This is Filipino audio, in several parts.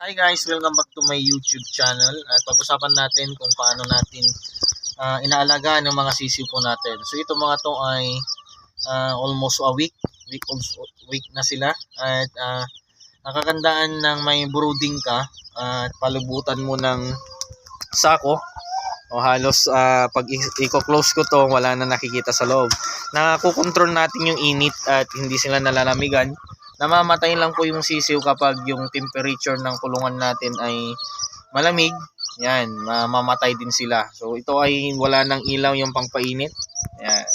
Hi guys, welcome back to my YouTube channel. At pag-usapan natin kung paano natin ah, inaalagaan ng mga sisiw po natin. So ito mga to ay ah, almost a week, week week na sila at ah, nakakandaan ng may brooding ka at palubutan mo ng sako o halos ah, pag i-close ko to wala na nakikita sa loob. Nakukontrol natin yung init at hindi sila nalalamigan namamatay lang po yung sisiw kapag yung temperature ng kulungan natin ay malamig. Yan, mamamatay din sila. So ito ay wala nang ilaw yung pangpainit. Yan.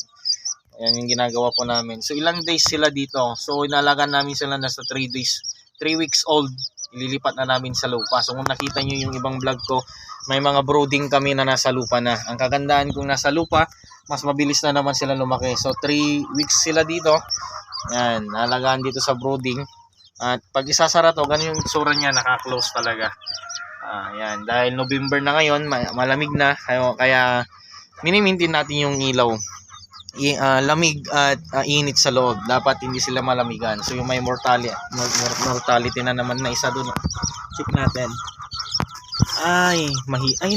Yan yung ginagawa po namin. So ilang days sila dito. So inalagaan namin sila nasa 3 days, 3 weeks old. Ililipat na namin sa lupa. So kung nakita nyo yung ibang vlog ko, may mga brooding kami na nasa lupa na. Ang kagandaan kung nasa lupa, mas mabilis na naman sila lumaki. So 3 weeks sila dito. Yan, nalagaan dito sa brooding. At pag isasara to, ganun yung itsura niya, naka-close talaga. Ah, yan, dahil November na ngayon, ma- malamig na, kaya, kaya minimintin natin yung ilaw. I, ah, lamig at ah, init sa loob. Dapat hindi sila malamigan. So yung may mortality, mortality na naman na isa doon. Check natin. Ay, mahi ay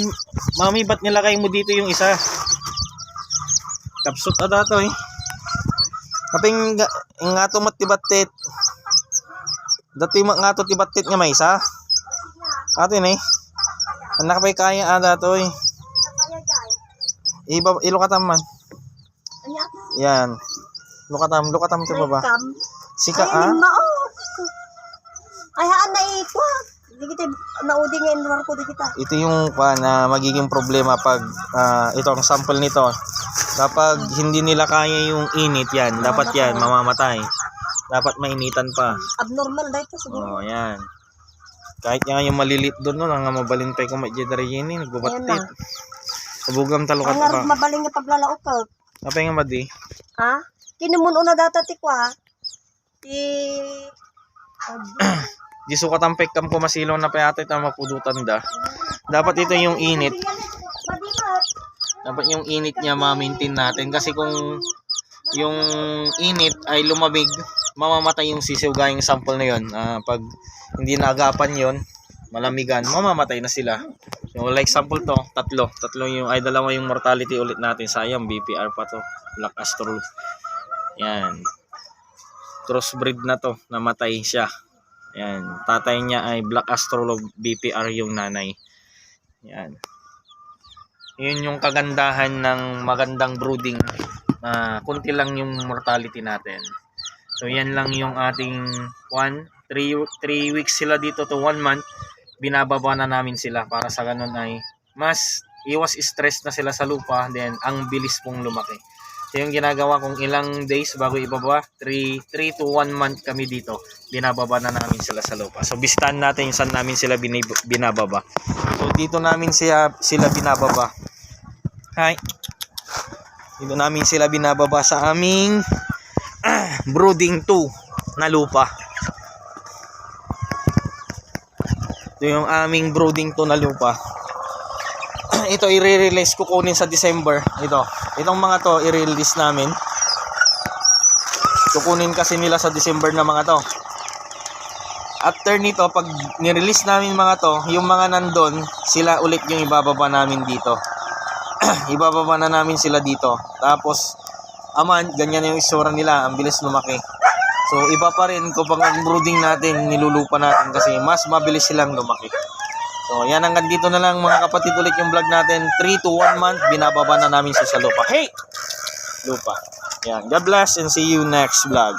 mami ba't nilagay mo dito yung isa? Kapsut ada to eh. Kaping nga, to matibatit. Dati nga to tibatit nga may isa. Atin eh. Anak pa kaya ada to eh. Iba ilukatam man. Yan. Lukatam, lukatam to ba? Kam. Sika ah. Ay, haan na ikwa. Di kita naudi nga inwar ko di kita. Ito yung pa na magiging problema pag ah, ito ang sample nito. Kapag hindi nila kaya yung init yan, dapat yan mamamatay. Dapat mainitan pa. Abnormal ito siguro. Oh, yan. Kahit nga yung malilit doon, no, nga mabalintay ko may jedari yun, eh, nagbabatit. na. Kabugam talukat Ang pa. nga mabaling nga paglalaok ka. Apa yung madi? Ha? Kinumun una data tikwa. Ti... Di sukat ang pekam ko masilaw na payatay ta mapudutan da. Dapat ito yung init. Dapat yung init niya ma-maintain natin. Kasi kung yung init ay lumamig, mamamatay yung sisiw gayong sample na yun. Ah, pag hindi naagapan yon malamigan, mamamatay na sila. Yung like sample to, tatlo. Tatlo yung, ay dalawa yung mortality ulit natin. Sayang, BPR pa to. Black Astro. Yan. Crossbreed na to. Namatay siya. Yan. Tatay niya ay Black Astrolog BPR yung nanay. Yan. Yun yung kagandahan ng magandang brooding. na kunti lang yung mortality natin. So yan lang yung ating 1 3 3 weeks sila dito to 1 month. Binababa na namin sila para sa ganun ay mas iwas stress na sila sa lupa then ang bilis pong lumaki. So yung ginagawa kong ilang days bago ibaba, 3 3 to 1 month kami dito. Binababa na namin sila sa lupa. So bistan natin yung saan namin sila binababa. So dito namin siya sila binababa. Hi. Dito namin sila binababa sa aming ah, brooding 2 na lupa. Ito yung aming brooding 2 na lupa. Ito i-release ko kunin sa December. Ito. Itong mga to i-release namin. Kukunin kasi nila sa December na mga to. After nito, pag nirelease namin mga to, yung mga nandun, sila ulit yung ibababa namin dito. ibababa na namin sila dito. Tapos, aman, ganyan yung isura nila. Ang bilis lumaki. So, iba pa rin kung ang brooding natin, nilulupa natin kasi mas mabilis silang lumaki. So, yan hanggang dito na lang mga kapatid ulit yung vlog natin. 3 to 1 month, binababa na namin siya sa lupa. Hey! Lupa. Yan. God bless and see you next vlog.